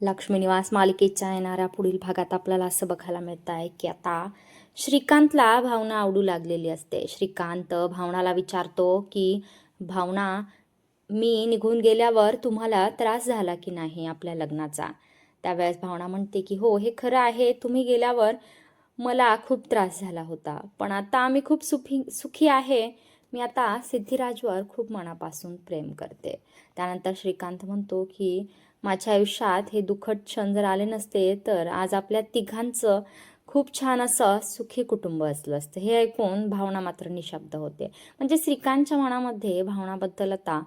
लक्ष्मीनिवास मालिकेच्या येणाऱ्या पुढील भागात आपल्याला असं बघायला मिळत आहे की आता श्रीकांतला भावना आवडू लागलेली असते. श्रीकांत भावनाला विचारतो की भावना मी निघून गेल्यावर तुम्हाला त्रास झाला की नाही आपल्या लग्नाचा? त्यावेळेस भावना म्हणते की हो हे खरं आहे. तुम्ही गेल्यावर मला खूप त्रास झाला होता. पण आता आम्ही खूप सुखी सुखी आहे. मी आता सिद्धिराजवर खूप मनापासून प्रेम करते. त्यानंतर श्रीकांत म्हणतो की माझ्या आयुष्यात हे दुःखद क्षण जर आले नसते तर आज आपल्या तिघांचं खूप छान असं सुखी कुटुंब असलं असतं. हे ऐकून भावना मात्र निशब्द होते. म्हणजे श्रीकांतच्या मनामध्ये भावनाबद्दल आता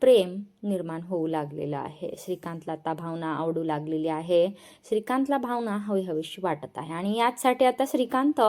प्रेम निर्माण होऊ लागलेलं आहे. श्रीकांतला आता भावना आवडू लागलेली आहे. श्रीकांतला भावना हवी हवीशी वाटत आहे. आणि याचसाठी आता श्रीकांत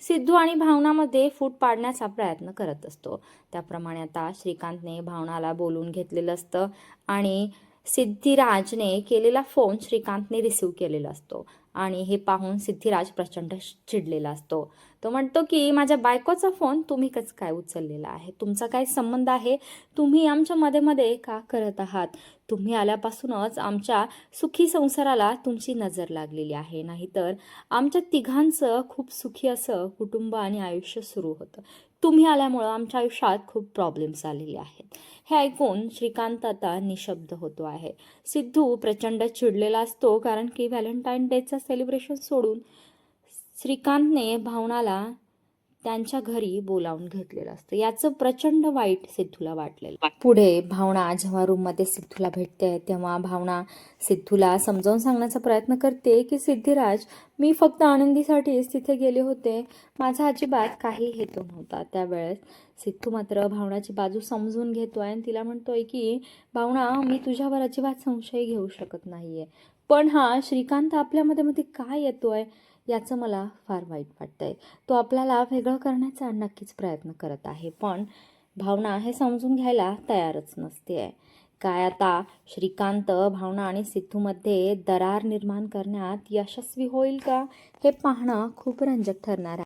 सिद्धू आणि भावनामध्ये फूट पाडण्याचा प्रयत्न करत असतो. त्याप्रमाणे आता श्रीकांतने भावनाला बोलून घेतलेलं असतं. आणि सिद्धिराजने केलेला फोन श्रीकांतने रिसीव केलेला असतो आणि हे पाहून सिद्धिराज प्रचंड चिडलेला असतो. तो म्हणतो की माझ्या बायकोचा फोन तुम्ही कच काय उचललेला आहे? तुमचा काय संबंध आहे? तुम्ही आमच्या मध्ये मध्ये का करत आहात? तुम्ही आल्यापासूनच आमच्या सुखी संसाराला तुमची नजर लागलेली आहे. नाहीतर आमच्या तिघांचं खूप सुखी असं कुटुंब आणि आयुष्य सुरू होतं. तुम्ही आल्यामुळं आमच्या आयुष्यात खूप प्रॉब्लेम्स आलेले आहेत. हे ऐकून श्रीकांत आता निशब्द होतो आहे. सिद्धू प्रचंड चिडलेला असतो कारण की व्हॅलेंटाईन डेचं सेलिब्रेशन सोडून श्रीकांतने भावनाला त्यांच्या घरी बोलावून घेतलेलं असतं. याचं प्रचंड वाईट सिद्धूला वाटलेलं पुढे भावना जेव्हा रूममध्ये सिद्धूला भेटते तेव्हा भावना सिद्धूला समजावून सांगण्याचा प्रयत्न करते की सिद्धिराज मी फक्त आनंदीसाठीच तिथे गेले होते. माझा अजिबात काही हेतू नव्हता. त्यावेळेस सिद्धू मात्र भावनाची बाजू समजून घेतो आहे आणि तिला म्हणतोय की भावना मी तुझ्यावर अजिबात संशय घेऊ शकत नाही आहे पण हा श्रीकांत आपल्यामध्ये मध्ये काय येतोय? याचं मला फार वाईट वाटतं आहे तो आपल्याला वेगळं करण्याचा नक्कीच प्रयत्न करत आहे पण भावना हे समजून घ्यायला तयारच नसते आहे काय आता श्रीकांत भावना आणि सिद्धूमध्ये दरार निर्माण करण्यात यशस्वी होईल का हे पाहणं खूप रंजक ठरणार आहे.